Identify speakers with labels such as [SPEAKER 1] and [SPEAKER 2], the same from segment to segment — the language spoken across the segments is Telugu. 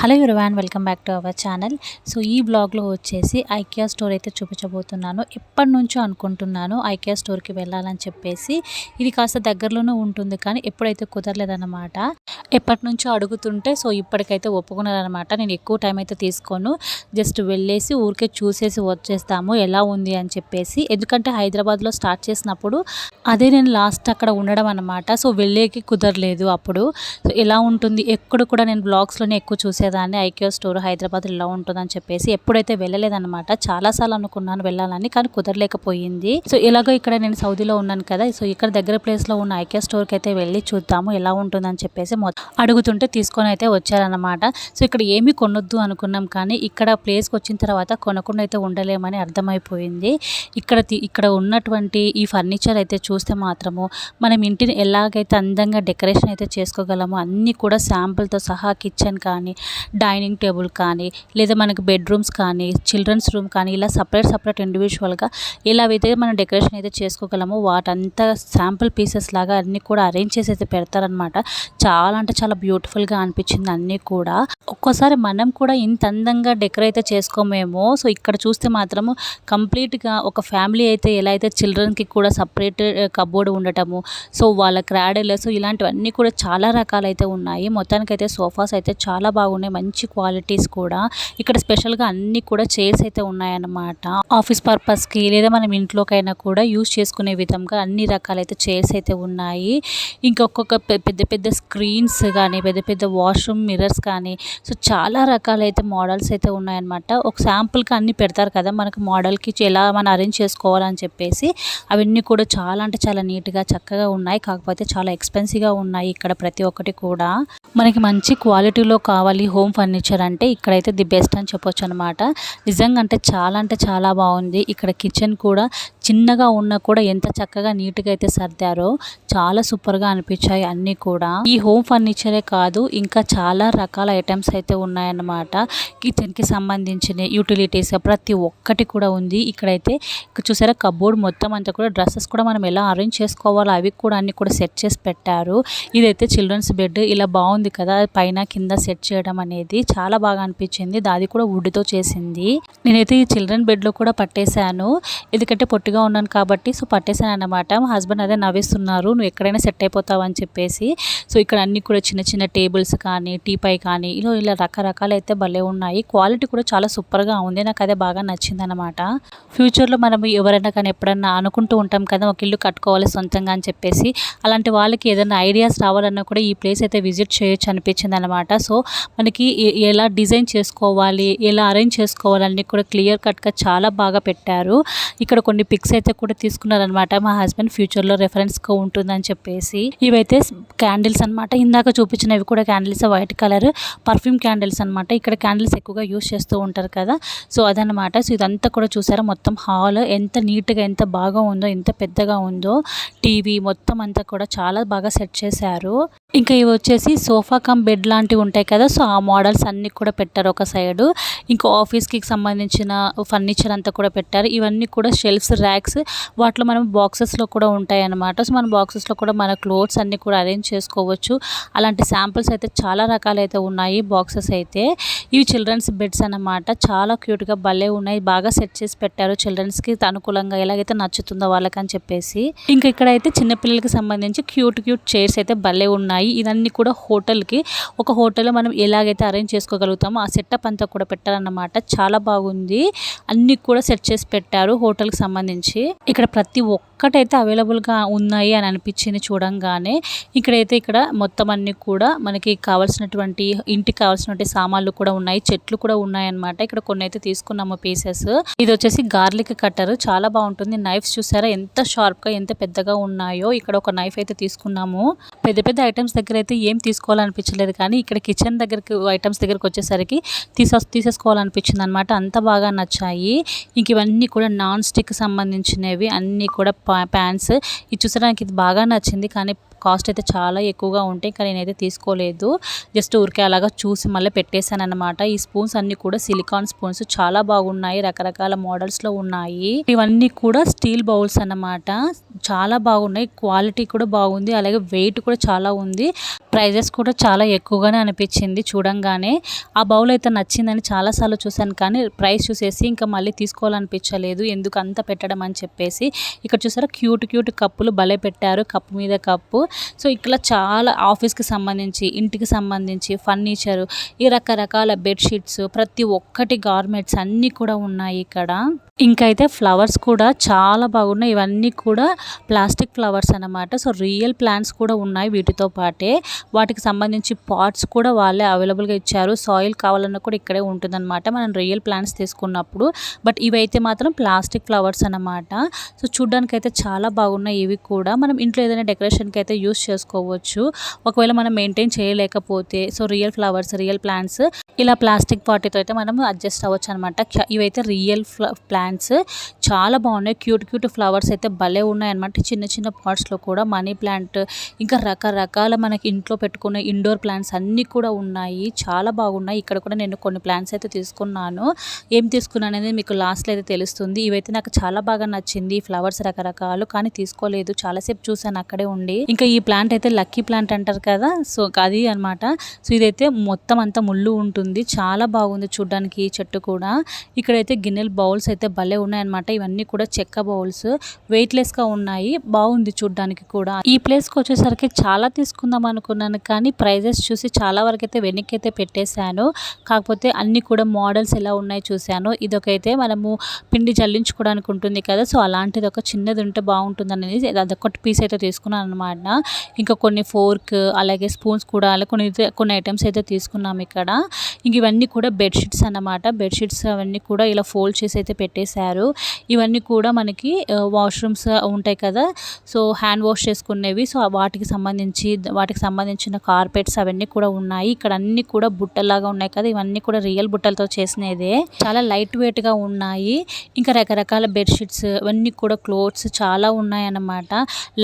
[SPEAKER 1] Hello everyone welcome back to our channel. So ఈ బ్లాగ్లో వచ్చేసి ఐకియా స్టోర్ అయితే చూపించబోతున్నాను. ఎప్పటి నుంచో అనుకుంటున్నాను ఐకియా స్టోర్కి వెళ్ళాలని చెప్పేసి. ఇది కాస్త దగ్గరలోనే ఉంటుంది కానీ ఎప్పుడైతే కుదరలేదన్నమాట. ఎప్పటి నుంచో అడుగుతుంటే సో ఇప్పటికైతే ఒప్పుకున్నారనమాట నేను ఎక్కువ టైం అయితే తీసుకోను. జస్ట్ వెళ్ళేసి ఊరికే చూసేసి వచ్చేస్తాము ఎలా ఉంది అని చెప్పేసి. ఎందుకంటే హైదరాబాద్లో స్టార్ట్ చేసినప్పుడు అదే నేను లాస్ట్ అక్కడ ఉండడం అనమాట సో వెళ్ళేకి కుదరలేదు అప్పుడు. సో ఎలా ఉంటుంది? ఎక్కడ కూడా నేను బ్లాగ్స్లోనే ఎక్కువ చూసేదాన్ని ఐక్యో స్టోర్ హైదరాబాద్ ఇలా ఉంటుందని చెప్పేసి ఎప్పుడైతే వెళ్ళలేదన్నమాట చాలాసార్లు అనుకున్నాను వెళ్ళాలని కానీ కుదరలేకపోయింది. సో ఎలాగో ఇక్కడ నేను సౌదీలో ఉన్నాను కదా సో ఇక్కడ దగ్గర ప్లేస్లో ఉన్న ఐక్యో స్టోర్కి అయితే వెళ్ళి చూద్దాము ఎలా ఉంటుందని చెప్పేసి అడుగుతుంటే తీసుకొని అయితే వచ్చారనమాట సో ఇక్కడ ఏమీ కొనొద్దు అనుకున్నాం కానీ ఇక్కడ ప్లేస్కి వచ్చిన తర్వాత కొనకుండా అయితే ఉండలేమని అర్థమైపోయింది. ఇక్కడ ఇక్కడ ఉన్నటువంటి ఈ ఫర్నిచర్ అయితే చూస్తే మాత్రము మనం ఇంటిని ఎలాగైతే అందంగా డెకరేషన్ అయితే చేసుకోగలమో అన్నీ కూడా శాంపుల్తో సహా కిచెన్ కానీ డైనింగ్ టేబుల్ కానీ లేదా మనకి బెడ్రూమ్స్ కానీ చిల్డ్రన్స్ రూమ్ కానీ ఇలా సపరేట్ సపరేట్ ఇండివిజువల్గా ఇలా అయితే మనం డెకరేషన్ అయితే చేసుకోగలము వాటంతా శాంపుల్ పీసెస్ లాగా అన్నీ కూడా అరేంజ్ చేసి అయితే పెడతారనమాట చాలా అంటే చాలా బ్యూటిఫుల్గా అనిపించింది అన్నీ కూడా. ఒక్కోసారి మనం కూడా ఇంత అందంగా డెకరేట్ చేసుకోమేమో. సో ఇక్కడ చూస్తే మాత్రము కంప్లీట్గా ఒక ఫ్యామిలీ అయితే ఎలా అయితే చిల్డ్రన్కి కూడా సపరేట్ కబోర్డ్ ఉండటము సో వాళ్ళ క్రాడెలర్స్ ఇలాంటివన్నీ కూడా చాలా రకాలైతే ఉన్నాయి. మొత్తానికైతే సోఫాస్ అయితే చాలా బాగున్నాయి. మంచి క్వాలిటీస్ కూడా ఇక్కడ స్పెషల్గా అన్నీ కూడా చైర్స్ అయితే ఉన్నాయన్నమాట. ఆఫీస్ పర్పస్కి లేదా మనం ఇంట్లోకైనా కూడా యూస్ చేసుకునే విధంగా అన్ని రకాలైతే చైర్స్ అయితే ఉన్నాయి. ఇంకొక పెద్ద పెద్ద స్క్రీన్స్ కానీ పెద్ద పెద్ద వాష్రూమ్ మిర్రర్స్ కానీ సో చాలా రకాలైతే మోడల్స్ అయితే ఉన్నాయన్నమాట. ఒక శాంపుల్కి అన్ని పెడతారు కదా మనకు మోడల్కి ఎలా మనం అరేంజ్ చేసుకోవాలని చెప్పేసి అవన్నీ కూడా చాలా అంటే చాలా నీట్గా చక్కగా ఉన్నాయి. కాకపోతే చాలా ఎక్స్పెన్సివ్గా ఉన్నాయి ఇక్కడ ప్రతి ఒక్కటి కూడా. మనకి మంచి క్వాలిటీలో కావాలి హోమ్ ఫర్నిచర్ అంటే ఇక్కడైతే ది బెస్ట్ అని చెప్పొచ్చు అనమాట నిజంగా అంటే చాలా అంటే చాలా బాగుంది. ఇక్కడ కిచెన్ కూడా చిన్నగా ఉన్నా కూడా ఎంత చక్కగా నీట్గా అయితే సర్దారో చాలా సూపర్గా అనిపించాయి అన్నీ కూడా. ఈ హోమ్ ఫర్నిచరే కాదు ఇంకా చాలా రకాల ఐటమ్స్ అయితే ఉన్నాయన్నమాట. కిచెన్కి సంబంధించిన యూటిలిటీస్ ప్రతి ఒక్కటి కూడా ఉంది. ఇక్కడైతే చూసారా కబోర్డ్ మొత్తం అంతా కూడా డ్రెస్సెస్ కూడా మనం ఎలా అరేంజ్ చేసుకోవాలో అవి కూడా అన్ని కూడా సెట్ చేసి పెట్టారు. ఇదైతే చిల్డ్రన్స్ బెడ్ ఇలా బాగుంది కదా పైన కింద సెట్ చేయడం అనేది చాలా బాగా అనిపించింది. దాది కూడా వుడ్తో చేసింది. నేనైతే ఈ చిల్డ్రన్ బెడ్లో కూడా పట్టేశాను. ఎందుకంటే పొట్టిగా ఉన్నాను కాబట్టి సో పట్టేశాను అనమాట మా హస్బెండ్ అదే నవ్విస్తున్నారు. నువ్వు ఎక్కడైనా సెట్ అయిపోతావు? అని చెప్పేసి. సో ఇక్కడ అన్ని కూడా చిన్న చిన్న టేబుల్స్ కానీ టీపై కానీ ఇలా ఇలా రకరకాలు అయితే భలే ఉన్నాయి. క్వాలిటీ కూడా చాలా సూపర్గా ఉంది. నాకు అదే బాగా నచ్చింది అనమాట ఫ్యూచర్లో మనం ఎవరైనా కానీ ఎప్పుడన్నా అనుకుంటూ ఉంటాం కదా ఒక ఇల్లు కట్టుకోవాలి సొంతంగా అని చెప్పేసి. అలాంటి వాళ్ళకి ఏదైనా ఐడియాస్ రావాలన్నా కూడా ఈ ప్లేస్ అయితే విజిట్ చేయొచ్చు అనిపించింది అనమాట సో మనకి ఎలా డిజైన్ చేసుకోవాలి ఎలా అరేంజ్ చేసుకోవాలని కూడా క్లియర్ కట్గా చాలా బాగా పెట్టారు. ఇక్కడ కొన్ని పిక్స్ అయితే కూడా తీసుకున్నారనమాట మా హస్బెండ్ ఫ్యూచర్లో రెఫరెన్స్గా ఉంటుందని చెప్పేసి. ఇవైతే క్యాండిల్స్ అనమాట ఇందాక చూపించినవి కూడా candles white colour perfume candles అనమాట ఇక్కడ క్యాండిల్స్ ఎక్కువగా యూస్ చేస్తూ ఉంటారు కదా. సో అదనమాట సో ఇదంతా కూడా చూసారా? మొత్తం హాల్ ఎంత నీట్గా ఎంత బాగా ఉందో ఎంత పెద్దగా ఉందో టీవీ మొత్తం అంతా కూడా చాలా బాగా సెట్ చేశారు. ఇంకా ఇవి వచ్చేసి సోఫా కమ్ బెడ్ లాంటివి ఉంటాయి కదా. సో ఆ మోడల్స్ అన్నీ కూడా పెట్టారు ఒక సైడు. ఇంకా ఆఫీస్కి సంబంధించిన ఫర్నిచర్ అంతా కూడా పెట్టారు. ఇవన్నీ కూడా షెల్ఫ్స్ ర్యాక్స్ వాటిలో మనం బాక్సెస్లో కూడా ఉంటాయి అన్నమాట సో మన బాక్సెస్లో కూడా మన క్లోత్స్ అన్నీ కూడా అరేంజ్ చేసుకోవచ్చు. అలాంటి శాంపుల్స్ అయితే చాలా రకాలైతే ఉన్నాయి బాక్సెస్ అయితే. ఇవి చిల్డ్రన్స్ బెడ్స్ అన్నమాట. చాలా క్యూట్గా భలే ఉన్నాయి. బాగా సెట్ చేసి పెట్టారు చిల్డ్రన్స్కి. అనుకూలంగా ఎలాగైతే నచ్చుతుందో వాళ్ళకని చెప్పేసి. ఇంకా ఇక్కడైతే చిన్నపిల్లలకి సంబంధించి క్యూట్ క్యూట్ చైర్స్ అయితే భలే ఉన్నాయి. ఇవన్నీ కూడా హోటల్కి. ఒక హోటల్లో మనం ఎలాగైతే అరేంజ్ చేసుకోగలుగుతామో ఆ సెటప్ అంతా కూడా పెట్టారన్నమాట చాలా బాగుంది. అన్నీ కూడా సెట్ చేసి పెట్టారు హోటల్కి సంబంధించి. ఇక్కడ ప్రతి ఒక్కటైతే అవైలబుల్గా ఉన్నాయి అని అనిపించింది చూడంగానే. ఇక్కడైతే ఇక్కడ మొత్తం అన్నీ కూడా మనకి కావాల్సినటువంటి ఇంటికి కావాల్సినటువంటి సామాన్లు కూడా ఉన్నాయి. చెట్లు కూడా ఉన్నాయి అన్నమాట ఇక్కడ కొన్ని అయితే తీసుకున్నాము పీసెస్. ఇది వచ్చేసి గార్లిక్ కట్టర్. చాలా బాగుంటుంది. నైఫ్స్ చూసారా? ఎంత షార్ప్గా ఎంత పెద్దగా ఉన్నాయో. ఇక్కడ ఒక నైఫ్ అయితే తీసుకున్నాము. పెద్ద పెద్ద ఐటమ్స్ దగ్గర అయితే ఏం తీసుకోవాలనిపించలేదు కానీ ఇక్కడ కిచెన్ దగ్గరికి ఐటమ్స్ దగ్గరకు వచ్చేసరికి తీసే తీసేసుకోవాలనిపించింది అనమాట అంత బాగా నచ్చాయి. ఇంక ఇవన్నీ కూడా నాన్ స్టిక్ సంబంధించినవి అన్నీ కూడా ప్యాంట్స్ ఇది చూసడానికి ఇది బాగా నచ్చింది. కానీ కాస్ట్ అయితే చాలా ఎక్కువగా ఉంటాయి. కానీ నేనైతే తీసుకోలేదు. జస్ట్ ఊరికే అలాగా చూసి మళ్ళీ పెట్టేశాను అనమాట ఈ స్పూన్స్ అన్ని కూడా సిలికాన్ స్పూన్స్ చాలా బాగున్నాయి. రకరకాల మోడల్స్లో ఉన్నాయి. ఇవన్నీ కూడా స్టీల్ బౌల్స్ అన్నమాట. చాలా బాగున్నాయి. క్వాలిటీ కూడా బాగుంది. అలాగే వెయిట్ కూడా చాలా ఉంది. ప్రైజెస్ కూడా చాలా ఎక్కువగానే అనిపించింది. చూడ చూడంగానే ఆ బౌల్ అయితే నచ్చిందని చాలాసార్లు చూశాను కానీ ప్రైస్ చూసేసి ఇంకా మళ్ళీ తీసుకోవాలనిపించలేదు. ఎందుకు అంత పెట్టడం అని చెప్పేసి ఇక్కడ చూసారా క్యూట్ క్యూట్ కప్పులు భలే పెట్టారు కప్పు మీద కప్పు. సో ఇక్కడ చాలా ఆఫీస్కి సంబంధించి ఇంటికి సంబంధించి ఫర్నిచరు ఈ రకరకాల బెడ్షీట్స్ ప్రతి ఒక్కటి గార్మెంట్స్ అన్నీ కూడా ఉన్నాయి ఇక్కడ. ఇంకైతే ఫ్లవర్స్ కూడా చాలా బాగున్నాయి. ఇవన్నీ కూడా ప్లాస్టిక్ ఫ్లవర్స్ అనమాట సో రియల్ ప్లాంట్స్ కూడా ఉన్నాయి వీటితో పాటే. వాటికి సంబంధించి పాట్స్ కూడా వాళ్ళే అవైలబుల్గా ఇచ్చారు. సాయిల్ కావాలన్నా కూడా ఇక్కడే ఉంటుందన్నమాట. మనం రియల్ ప్లాంట్స్ తీసుకున్నప్పుడు. బట్ ఇవైతే మాత్రం ప్లాస్టిక్ ఫ్లవర్స్ అనమాట సో చూడ్డానికి అయితే చాలా బాగున్నాయి ఇవి కూడా. మనం ఇంట్లో ఏదైనా డెకరేషన్కి అయితే యూస్ చేసుకోవచ్చు. ఒకవేళ మనం మెయింటైన్ చేయలేకపోతే so real flowers real plants ఇలా ప్లాస్టిక్ పాటితో అయితే మనం అడ్జస్ట్ అవ్వచ్చు అనమాట ఇవైతే రియల్ ప్లాంట్స్. చాలా బాగున్నాయి. క్యూట్ క్యూట్ ఫ్లవర్స్ అయితే భలే ఉన్నాయి అనమాట చిన్న చిన్న పాట్స్లో కూడా మనీ ప్లాంట్ ఇంకా రకరకాల మనకి ఇంట్లో పెట్టుకునే ఇండోర్ ప్లాంట్స్ అన్నీ కూడా ఉన్నాయి. చాలా బాగున్నాయి. ఇక్కడ కూడా నేను కొన్ని ప్లాంట్స్ అయితే తీసుకున్నాను. ఏం తీసుకున్నాను అనేది మీకు లాస్ట్లో అయితే తెలుస్తుంది. ఇవైతే నాకు చాలా బాగా నచ్చింది. ఫ్లవర్స్ రకరకాలు కానీ తీసుకోలేదు. చాలాసేపు చూసాను అక్కడే ఉండి. ఇంకా ఈ ప్లాంట్ అయితే లక్కీ ప్లాంట్ అంటారు కదా. సో అది అనమాట సో ఇదైతే మొత్తం అంతా ముళ్ళు ఉంటుంది. చాలా బాగుంది చూడడానికి ఈ చెట్టు కూడా. ఇక్కడైతే గిన్నెలు బౌల్స్ అయితే భలే ఉన్నాయన్నమాట. ఇవన్నీ కూడా చెక్క బౌల్స్ వెయిట్లెస్గా ఉన్నాయి. బాగుంది చూడడానికి కూడా. ఈ ప్లేస్కి వచ్చేసరికి చాలా తీసుకుందాం అనుకున్నాను కానీ ప్రైజెస్ చూసి చాలా వరకు అయితే వెనక్కి అయితే పెట్టేశాను. కాకపోతే అన్ని కూడా మోడల్స్ ఎలా ఉన్నాయి చూశాను. ఇదొకైతే మనము పిండి జల్లించుకోవడానికి ఉంటుంది కదా సో అలాంటిది ఒక చిన్నది ఉంటే బాగుంటుంది అనేది అదొకటి పీస్ అయితే తీసుకున్నాను అనమాట ఇంకా కొన్ని ఫోర్క్ అలాగే స్పూన్స్ కూడా అలా కొన్ని కొన్ని ఐటమ్స్ అయితే తీసుకున్నాం ఇక్కడ. ఇంక ఇవన్నీ కూడా బెడ్షీట్స్ అన్నమాట. బెడ్షీట్స్ అవన్నీ కూడా ఇలా ఫోల్డ్ చేసి అయితే పెట్టేశారు. ఇవన్నీ కూడా మనకి వాష్రూమ్స్ ఉంటాయి కదా. సో హ్యాండ్ వాష్ చేసుకునేవి. సో వాటికి సంబంధించి వాటికి సంబంధించిన కార్పెట్స్ అవన్నీ కూడా ఉన్నాయి. ఇక్కడ అన్ని కూడా బుట్టలాగా ఉన్నాయి కదా. ఇవన్నీ కూడా రియల్ బుట్టలతో చేసినదే. చాలా లైట్ వెయిట్గా ఉన్నాయి. ఇంకా రకరకాల బెడ్షీట్స్ ఇవన్నీ కూడా క్లోత్స్ చాలా ఉన్నాయి అన్నమాట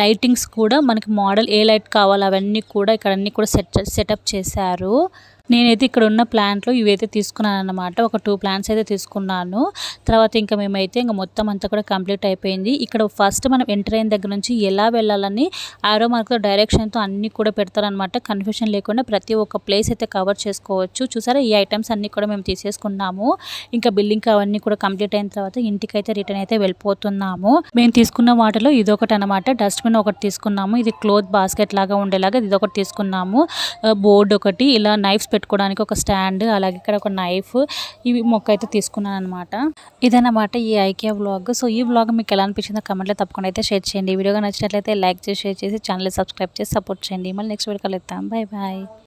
[SPEAKER 1] లైటింగ్స్ కూడా మనకి మోడల్ ఏ లైట్ కావాలో అవన్నీ కూడా ఇక్కడ అన్ని కూడా సెట్ సెటప్ చేశారు. నేనైతే ఇక్కడ ఉన్న ప్లాంట్లో ఇవైతే తీసుకున్నాను అనమాట ఒక టూ ప్లాంట్స్ అయితే తీసుకున్నాను. తర్వాత ఇంకా మేమైతే ఇంకా మొత్తం అంతా కూడా కంప్లీట్ అయిపోయింది. ఇక్కడ ఫస్ట్ మనం ఎంటర్ అయిన దగ్గర నుంచి ఎలా వెళ్ళాలని ఆరో మార్క్తో డైరెక్షన్తో అన్నీ కూడా పెడతారనమాట కన్ఫ్యూషన్ లేకుండా ప్రతి ఒక్క ప్లేస్ అయితే కవర్ చేసుకోవచ్చు. చూసారా? ఈ ఐటమ్స్ అన్నీ కూడా మేము తీసేసుకున్నాము. ఇంకా బిల్డింగ్ అవన్నీ కూడా కంప్లీట్ అయిన తర్వాత ఇంటికి అయితే రిటర్న్ అయితే వెళ్ళిపోతున్నాము. మేము తీసుకున్న వాటిలో ఇదొకటి అనమాట డస్ట్బిన్ ఒకటి తీసుకున్నాము. ఇది క్లోత్ బాస్కెట్ లాగా ఉండేలాగా ఇది ఒకటి తీసుకున్నాము బోర్డు ఒకటి ఇలా నైఫ్స్ పెట్టుకోవడానికి ఒక స్టాండ్ అలాగే ఇక్కడ ఒక నైఫ్ ఇవి మొక్క అయితే తీసుకున్నాను అనమాట ఇదన్నమాట ఈ ఐకియా వ్లాగ్. సో ఈ వ్లాగ్ మీకు ఎలా అనిపించిందో కమెంట్లో తప్పకుండా అయితే షేర్ చేయండి. వీడియోగా నచ్చినట్లయితే లైక్ చేసి షేర్ చేసి ఛానల్ సబ్స్క్రైబ్ చేసి సపోర్ట్ చేయండి. మళ్ళీ నెక్స్ట్ వీడియో కలుద్దాం. Bye bye